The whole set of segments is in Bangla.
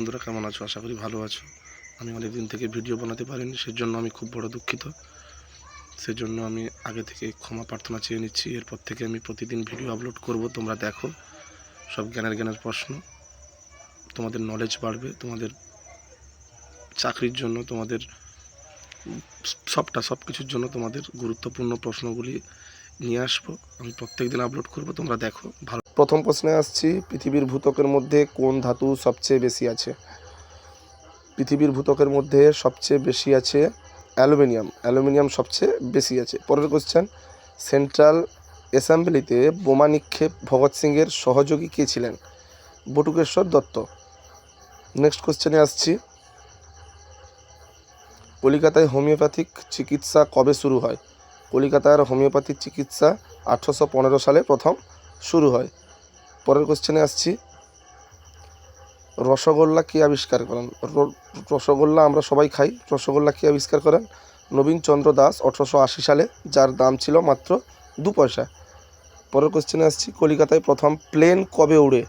বন্ধুরা, কেমন আছো? আশা করি ভালো আছো। আমি অনেক দিন থেকে ভিডিও বানাতে পারিনি, সেজন্য আমি খুব বড় দুঃখিত। সেজন্য আমি আগে থেকে ক্ষমা প্রার্থনা চেয়ে নিচ্ছি। এরপর থেকে আমি প্রতিদিন ভিডিও আপলোড করব, তোমরা দেখো। সব জ্ঞানের জ্ঞানের প্রশ্ন। তোমাদের নলেজ বাড়বে, তোমাদের চাকরির জন্য, তোমাদের সবটা সব কিছুর জন্য তোমাদের গুরুত্বপূর্ণ প্রশ্নগুলি নিয়ে আসব। আমি প্রত্যেক দিন আপলোড করব, তোমরা দেখো। ভালো প্রথম প্রশ্নে আসছি, পৃথিবীর ভূতকের মধ্যে কোন ধাতু সবচেয়ে বেশি আছে? পৃথিবীর ভূতকের মধ্যে সবচেয়ে বেশি আছে অ্যালুমিনিয়াম। অ্যালুমিনিয়াম সবচেয়ে বেশি আছে। পরের কোশ্চেন সেন্ট্রাল অ্যাসেম্বলিতে বোমা নিক্ষেপ ভগৎ সিংয়ের সহযোগী কে ছিলেন? বটুকেশ্বর দত্ত। নেক্সট কোশ্চেনে আসছি। কলিকাতায় হোমিওপ্যাথিক চিকিৎসা কবে শুরু হয়? কলিকাতার হোমিওপ্যাথিক চিকিৎসা আঠারোশো পনেরো সালে প্রথম শুরু হয়। পরের কোশ্চেনে আসছি। রসগোল্লা কে আবিষ্কার করেন? রসগোল্লা আমরা সবাই খাই। রসগোল্লা কে আবিষ্কার করেন? নবীনচন্দ্র দাস আঠেরোশো আশি সালে, যার দাম ছিল মাত্র দু পয়সা। পরের কোশ্চেনে আসছি। কলিকাতায় প্রথম প্লেন কবে উড়ে?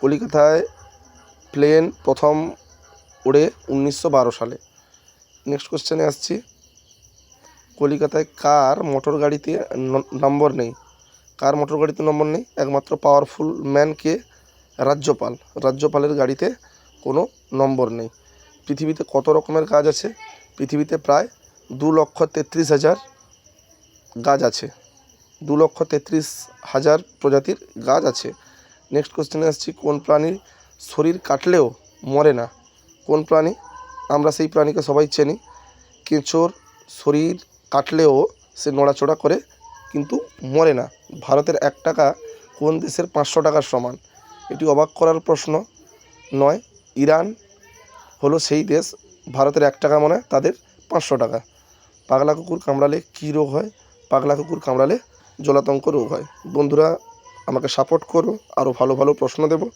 কলিকাতায় প্লেন প্রথম উড়ে উনিশশো বারো সালে। নেক্সট কোশ্চেনে আসছি। কলিকাতায় কার মোটর গাড়িতে নম্বর নেই? কার মোটর গাড়িতে নম্বর নেই? একমাত্র পাওয়ারফুল ম্যানকে রাজ্যপাল। রাজ্যপালের গাড়িতে কোনো নম্বর নেই। পৃথিবীতে কত রকমের গাছ আছে? পৃথিবীতে প্রায় দু লক্ষ তেত্রিশ হাজার গাছ আছে। দু লক্ষ তেত্রিশ হাজার প্রজাতির গাছ আছে। নেক্সট কোশ্চেনে আসছি, কোন প্রাণীর শরীর কাটলেও মরে না? কোন প্রাণী? আমরা সেই প্রাণীকে সবাই চিনি। কেঁচোর, শরীর কাটলেও সে নড়াচড়া করে, কিন্তু মরে না। ভারতের এক টাকা কোন দেশের পাঁচশো টাকার সমান? এটি অবাক করার প্রশ্ন নয়। ইরান হলো সেই দেশ, ভারতের এক টাকা মানে তাদের পাঁচশো টাকা। পাগলা কুকুর কামড়ালে কী রোগ হয়? পাগলা কুকুর কামড়ালে জলাতঙ্ক রোগ হয়। বন্ধুরা, আমাকে সাপোর্ট করো। আরও ভালো ভালো প্রশ্ন দেবো।